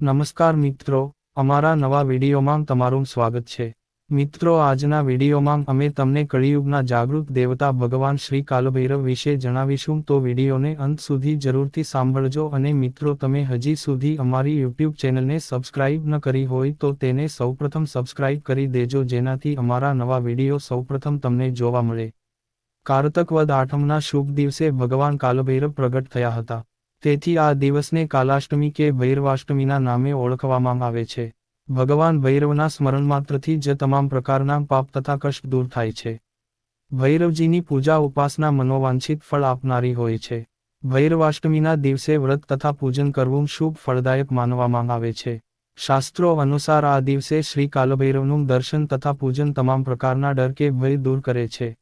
નમસ્કાર મિત્રો, અમારા નવા વિડીયોમાં તમારું સ્વાગત છે. મિત્રો, આજના વિડીયોમાં અમે તમને કળિયુગના જાગૃત દેવતા ભગવાન શ્રી કાલભૈરવ વિશે જણાવીશું. તો વિડીયોને અંત સુધી જરૂરથી સાંભળજો અને મિત્રો, તમે હજી સુધી અમારી યુટ્યુબ ચેનલને સબસ્ક્રાઇબ ન કરી હોય તો તેને સૌપ્રથમ સબસ્ક્રાઇબ કરી દેજો, જેનાથી અમારા નવા વીડિયો સૌપ્રથમ તમને જોવા મળે. કારતક વદ આઠમના શુભ દિવસે ભગવાન કાલભૈરવ પ્રગટ થયા હતા. તેથી આ દિવસને કાલાષ્ટમી કે ભૈરવાષ્ટમીના નામે ઓળખવામાં આવે છે. ભગવાન ભૈરવના સ્મરણ માત્રથી જ તમામ પ્રકારના પાપ તથા કષ્ટ દૂર થાય છે. ભૈરવજીની પૂજા ઉપાસના મનોવાંછિત ફળ આપનારી હોય છે. ભૈરવાષ્ટમીના દિવસે વ્રત તથા પૂજન કરવું શુભ ફળદાયક માનવામાં આવે છે. શાસ્ત્રો અનુસાર આ દિવસે શ્રી કાલભૈરવનું દર્શન તથા પૂજન તમામ પ્રકારના ડર કે ભય દૂર કરે છે.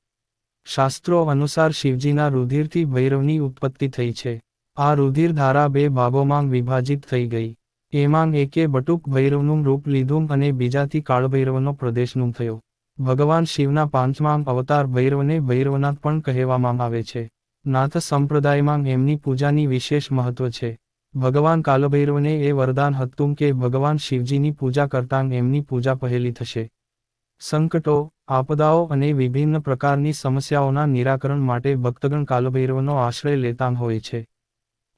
શાસ્ત્રો અનુસાર શિવજીના રુધિરથી ભૈરવની ઉત્પત્તિ થઈ છે. આ રુધિર ધારા બે ભાગોમાં વિભાજિત થઈ ગઈ. એમાં એકે બટુક ભૈરવનું રૂપ લીધું અને બીજાથી કાળભૈરવનો પ્રદેશનું થયો. ભગવાન શિવના પાંચમાં અવતાર ભૈરવને ભૈરવનાથ પણ કહેવામાં આવે છે. નાથ સંપ્રદાયમાં એમની પૂજાની વિશેષ મહત્વ છે. ભગવાન કાલભૈરવને એ વરદાન હતું કે ભગવાન શિવજીની પૂજા કરતાં એમની પૂજા પહેલી થશે. સંકટો, આપદાઓ અને વિભિન્ન પ્રકારની સમસ્યાઓના નિરાકરણ માટે ભક્તગણ કાલભૈરવનો આશ્રય લેતા હોય છે.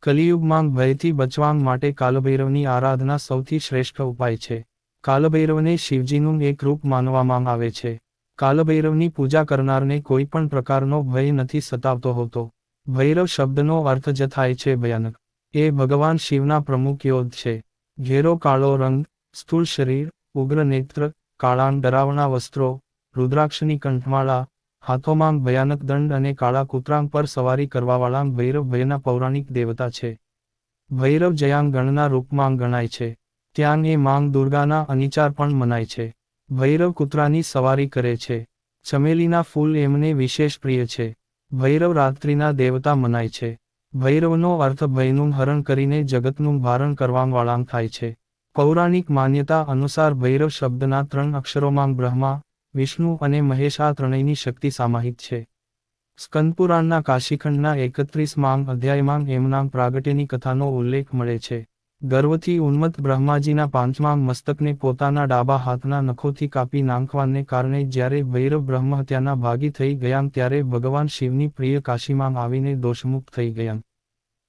કલિયુગમાં ભયથી બચવા માટે કાલભૈરવની આરાધના સૌથી શ્રેષ્ઠ ઉપાય છે. કાલભૈરવને શિવજીનું એક રૂપ માનવામાં આવે છે. કાલભૈરવની પૂજા કરનારને કોઈ પણ પ્રકારનો ભય નથી સતાવતો હોતો. ભૈરવ શબ્દનો અર્થ જ થાય છે ભયાનક. એ ભગવાન શિવના પ્રમુખ યોદ્ધ છે. ઘેરો કાળો રંગ, સ્થૂળ શરીર, ઉગ્ર નેત્ર કાળાંગ ડરાવણા વસ્ત્રો, રુદ્રાક્ષની કંઠમાળા હાથોમાં ભયાનક દંડ અને કાળા કૂતરાંગ પર સવારી કરવાવાળા ભૈરવ ભયના પૌરાણિક દેવતા છે. ભૈરવ જયાંગ ગણના રૂપમાં ગણાય છે. ત્યાં એ માંગ દુર્ગાના અનિચાર પણ મનાય છે. ભૈરવ કૂતરાની સવારી કરે છે. ચમેલીના ફૂલ એમને વિશેષ પ્રિય છે. ભૈરવ રાત્રિના દેવતા મનાય છે. ભૈરવનો અર્થ ભયનું હરણ કરીને જગતનું ભારણ કરવાવાળાંગ થાય છે. પૌરાણિક માન્યતા અનુસાર ભૈરવ શબ્દના ત્રણ અક્ષરોમાં બ્રહ્મા વિષ્ણુ અને મહેશ આ ત્રણેયની શક્તિ સામાહિત છે. સ્કંદપુરાણના કાશીખંડના એકત્રીસ માંગ અધ્યાયમાં એમના પ્રાગટ્યની કથાનો ઉલ્લેખ મળે છે. ગર્વથી ઉન્મત્ત બ્રહ્માજીના પાંચમાં મસ્તકને પોતાના ડાબા હાથના નખોથી કાપી નાંખવાને કારણે જ્યારે ભૈરવ બ્રહ્મહત્યાના ભાગી થઈ ગયા ત્યારે ભગવાન શિવની પ્રિય કાશીમાં આવીને દોષમુક્ત થઈ ગયા.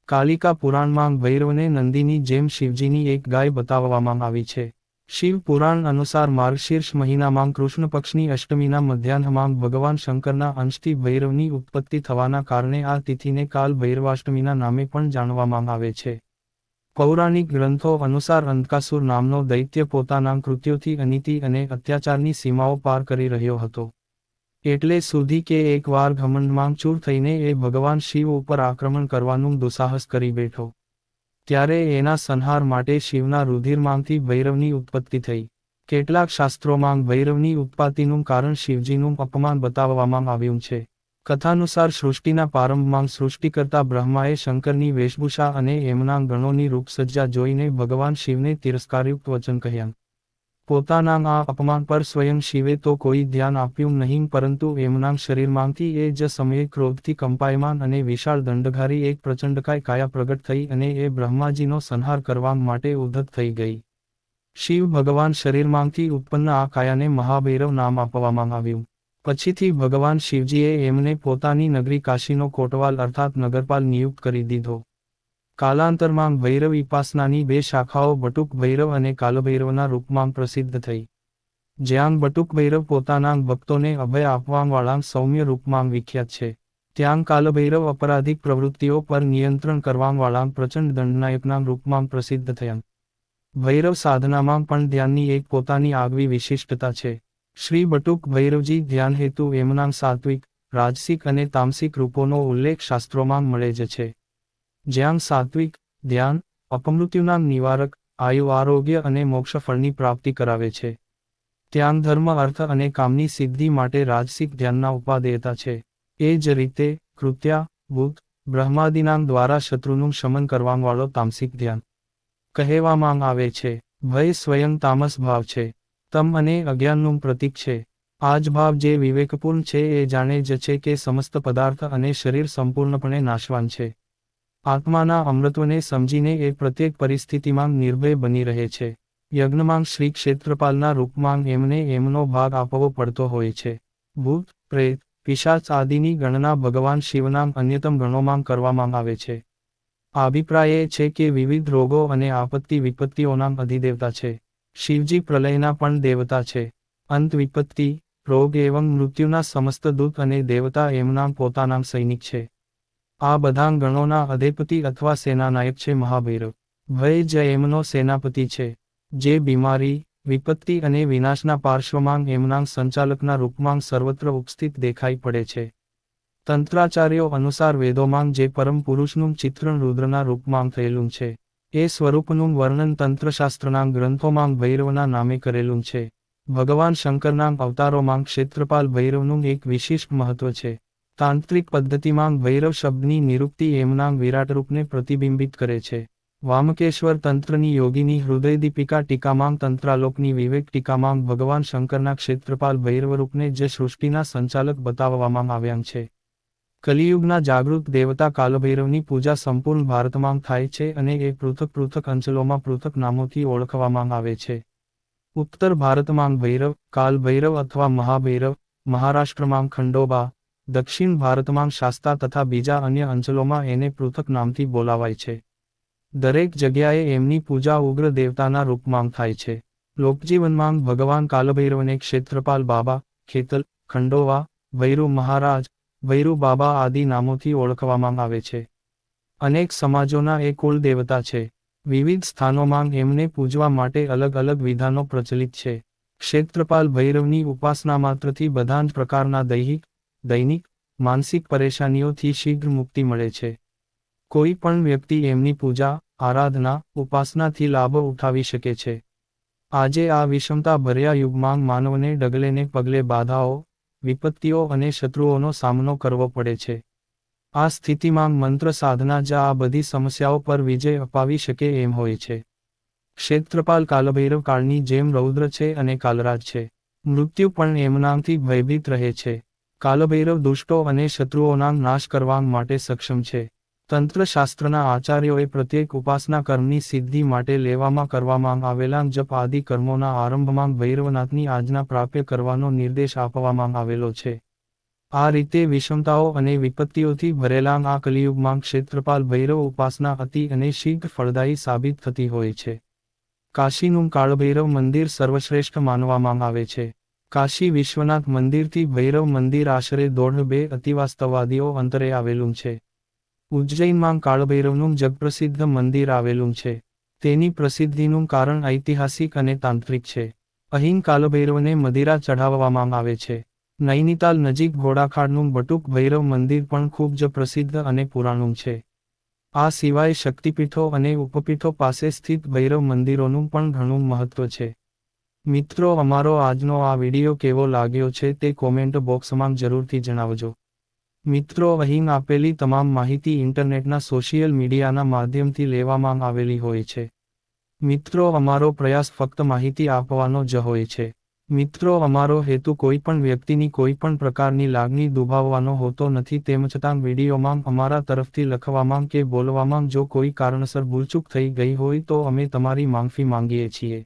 કાલિકા પુરાણમાં ભૈરવને નંદીની જેમ શિવજીની એક ગાય બતાવવામાં આવી છે. શિવ પુરાણ અનુસાર માર્ગશીર્ષ મહિનામાં કૃષ્ણ પક્ષની અષ્ટમીના મધ્યાહ્નમાં ભગવાન શંકરના અંશથી ભૈરવની ઉત્પત્તિ થવાના કારણે આ તિથિને કાલ ભૈરવાષ્ટમીના નામે પણ જાણવામાં આવે છે. પૌરાણિક ગ્રંથો અનુસાર અંધકાસુર નામનો દૈત્ય પોતાના કૃત્યોથી અનીતિ અને અત્યાચારની સીમાઓ પાર કરી રહ્યો હતો. એટલે સુધી કે એકવાર ઘમંડમાં ચૂર થઈને એ ભગવાન શિવ ઉપર આક્રમણ કરવાનું દુસાહસ કરી બેઠો. ત્યારે એના સંહાર માટે શિવના રુધિરમાંથી ભૈરવની ઉત્પત્તિ થઈ. કેટલાક શાસ્ત્રોમાં ભૈરવની ઉત્પત્તિનું કારણ શિવજીનું અપમાન બતાવવામાં આવ્યું છે. કથાનુસાર સૃષ્ટિના પ્રારંભમાં સૃષ્ટિ કરતા બ્રહ્માએ શંકરની વેશભૂષા અને એમના ગણોની રૂપસજ્જા જોઈને ભગવાન શિવને તિરસ્કારયુક્ત વચન કહ્યા. પોતાના આ અપમાન પર સ્વયં શિવે તો કોઈ ધ્યાન આપ્યું નહીં, પરંતુ એમના શરીરમાંથી એ જ સમયે ક્રોધથી કંપાયમાન અને વિશાળ દંડઘારી એક પ્રચંડકાય કાયા પ્રગટ થઈ અને એ બ્રહ્માજીનો સંહાર કરવા માટે ઉદ્ધત થઈ ગઈ. શિવ ભગવાન શરીરમાંથી ઉત્પન્ન આ કાયાને મહાભૈરવ નામ આપવામાં આવ્યું. પછીથી ભગવાન શિવજીએ એમને પોતાની નગરી કાશીનો કોટવાલ અર્થાત નગરપાલ નિયુક્ત કરી દીધો. કાલાંતરમાં ભૈરવ ઉપાસનાની બે શાખાઓ બટુક ભૈરવ અને કાલભૈરવના રૂપમાં પ્રસિદ્ધ થઈ. જ્યાં બટુક ભૈરવ પોતાના ભક્તોને અભય આપવાવાળા સૌમ્ય રૂપમાં વિખ્યાત છે. ત્યાં કાલભૈરવ અપરાધિક પ્રવૃત્તિઓ પર નિયંત્રણ કરવાવાળા પ્રચંડ દંડનાયકના રૂપમાં પ્રસિદ્ધ થયા. ભૈરવ સાધનામાં પણ ધ્યાનની એક પોતાની આગવી વિશિષ્ટતા છે. શ્રી બટુક ભૈરવજી ધ્યાન હેતુ એમના સાત્વિક, રાજસિક અને તામસિક રૂપોનો ઉલ્લેખ શાસ્ત્રોમાં મળે જ છે. જ્યાં સાત્વિક, ધ્યાન, અપમૃત્યુના નિવારક, આયુ, આરોગ્ય અને મોક્ષ ફળની પ્રાપ્તિ કરાવે છે. ત્યાં ધર્મ, અર્થ અને કામની સિદ્ધિ માટે રાજસિક ધ્યાનના ઉપાદેયતા છે. એ જ રીતે, કૃત્યા ભૂત બ્રહ્માદિનામ દ્વારા શત્રુનું શમન કરવાવાળો તામસિક ધ્યાન. કહેવામાં આવે છે, ભય સ્વયં તામસ ભાવ છે. તમ અને અજ્ઞાનનું પ્રતીક છે. આ જ ભાવ જે વિવેકપૂર્ણ છે એ જાણે જ છે કે સમસ્ત પદાર્થ અને શરીર સંપૂર્ણપણે નાશવાન છે. આત્માના અમૃત્વને સમજીને એ પ્રત્યેક પરિસ્થિતિમાં નિર્ભય બની રહે છે. યજ્ઞમાં શ્રી ક્ષેત્રપાલના રૂપમાં એમને એમનો ભાગ આપવો પડતો હોય છે. ભૂત પ્રેત, પિશાચ આદિની ગણના ભગવાન શિવના અન્યતમ ગણોમાં કરવામાં આવે છે. અભિપ્રાય એ છે કે વિવિધ રોગો અને આપત્તિ વિપત્તિઓના અધિદેવતા છે. શિવજી પ્રલયના પણ દેવતા છે. અંત વિપત્તિ, રોગ એવં મૃત્યુના સમસ્ત દૂત અને દેવતા એમના પોતાના સૈનિક છે. આ બધા ગણોના અધિપતિ અથવા સેનાનાયક છે મહાભૈરવ ભય જ એમનો સેનાપતિ છે, જે બીમારી, વિપત્તિ અને વિનાશના પાર્શ્વમાં એમના સંચાલકના રૂપમાં સર્વત્ર ઉપસ્થિત દેખાઈ પડે છે. તંત્રાચાર્યો અનુસાર વેદોમાં જે પરમ પુરુષનું ચિત્રણ રુદ્રના રૂપમાં થયેલું છે, એ સ્વરૂપનું વર્ણન તંત્રશાસ્ત્રના ગ્રંથોમાં ભૈરવના નામે કરેલું છે. ભગવાન શંકરના અવતારોમાં ક્ષેત્રપાલ ભૈરવનું એક વિશિષ્ટ મહત્વ છે. તાંત્રિક પદ્ધતિમાં ભૈરવ શબ્દની નિરુક્તિ એમના વિરાટ રૂપને પ્રતિબિંબિત કરે છે. વામકેશ્વર તંત્રની યોગીની હૃદયદીપિકા ટીકામાં તંત્રાલોકની વિવેક ટીકામાં ભગવાન શંકરના ક્ષેત્રપાલ ભૈરવરૂપને જે સૃષ્ટિના સંચાલક બતાવવામાં આવ્યા છે. કલિયુગના જાગૃત દેવતા કાલભૈરવની પૂજા સંપૂર્ણ ભારતમાં થાય છે અને એ પૃથક પૃથક અંચલોમાં પૃથક નામોથી ઓળખવામાં આવે છે. ઉત્તર ભારતમાં ભૈરવ, કાલભૈરવ અથવા મહાભૈરવ, મહારાષ્ટ્રમાં ખંડોબા દક્ષિણ ભારતમાં શાસ્તા તથા બીજા અન્ય અંચલોમાં એને પૃથક નામથી બોલાવાય છે. દરેક જગ્યાએ એમની પૂજા ઉગ્ર દેવતાના રૂપમાં થાય છે. લોકજીવનમાં ભગવાન કાલભૈરવને ક્ષેત્રપાલ બાબા, ખેતલ, ખંડોવા, ભૈરુ મહારાજ, ભૈરુ બાબા આદિ નામોથી ઓળખવામાં આવે છે. અનેક સમાજોના એ કુલ દેવતા છે. વિવિધ સ્થાનોમાં એમને પૂજવા માટે અલગ અલગ વિધાનો પ્રચલિત છે. ક્ષેત્રપાલ ભૈરવની ઉપાસના માત્રથી બધા જ પ્રકારના દૈહિક દૈનિક, માનસિક પરેશાનીઓથી શીઘ્ર મુક્તિ મળે છે. કોઈ પણ વ્યક્તિ એમની પૂજા, આરાધના, ઉપાસનાથી લાભ ઉઠાવી શકે છે. આજે આ વિષમતા ભર્યા યુગમાં માનવને ડગલેને પગલે બાધાઓ, વિપત્તિઓ અને શત્રુઓનો સામનો કરવો પડે છે. આ સ્થિતિમાં મંત્ર સાધના જ આ બધી સમસ્યાઓ પર વિજય અપાવી શકે એમ હોય છે. ક્ષેત્રપાલ કાલભૈરવ કાળની જેમ રૌદ્ર છે અને કાલરાજ છે. મૃત્યુ પણ એમનામથી ભયભીત રહે છે. કાલભૈરવ દુષ્ટો અને શત્રુઓના નાશ કરવા માટે સક્ષમ છે. તંત્રશાસ્ત્રના આચાર્યોએ પ્રત્યેક ઉપાસના કર્મની સિદ્ધિ માટે લેવામાં કરવામાં આવેલા જપ આદિ કર્મોના આરંભમાં ભૈરવનાથની આજ્ઞા પ્રાપ્ય કરવાનો નિર્દેશ આપવામાં આવેલો છે. આ રીતે વિષમતાઓ અને વિપત્તિઓથી ભરેલા આ કલિયુગમાં ક્ષેત્રપાલ ભૈરવ ઉપાસના અતિ અને શીઘ્ર ફળદાયી સાબિત થતી હોય છે. કાશીનું કાળભૈરવ મંદિર સર્વશ્રેષ્ઠ માનવામાં આવે છે. કાશી વિશ્વનાથ મંદિરથી ભૈરવ મંદિર આશરે દોઢ બે અતિવાસ્તવાદીઓ અંતરે આવેલું છે. ઉજ્જૈનમાં કાળભૈરવનું જગપ્રસિદ્ધ મંદિર આવેલું છે. તેની પ્રસિદ્ધિનું કારણ ઐતિહાસિક અને તાંત્રિક છે. અહીં કાલભૈરવને મદિરા ચઢાવવામાં આવે છે. નૈનીતાલ નજીક ઘોડાખાડનું બટુક ભૈરવ મંદિર પણ ખૂબ જ પ્રસિદ્ધ અને પુરાણું છે. આ સિવાય શક્તિપીઠો અને ઉપપીઠો પાસે સ્થિત ભૈરવ મંદિરોનું પણ ઘણું મહત્વ છે. મિત્રો, અમારો આજનો આ વીડિયો કેવો લાગ્યો છે તે કોમેન્ટ બોક્સમાં જરૂરથી જણાવજો. મિત્રો, અહીં આપેલી તમામ માહિતી ઇન્ટરનેટના સોશિયલ મીડિયાના માધ્યમથી લેવામાં આવેલી હોય છે. મિત્રો, અમારો પ્રયાસ ફક્ત માહિતી આપવાનો જ હોય છે. મિત્રો, અમારો હેતુ કોઈપણ વ્યક્તિની કોઈપણ પ્રકારની લાગણી દુભાવવાનો હોતો નથી તેમ છતાં વિડીયોમાં અમારા તરફથી લખવામાં કે બોલવામાં જો કોઈ કારણસર ભૂલચૂક થઈ ગઈ હોય તો અમે તમારી માફી માંગીએ છીએ.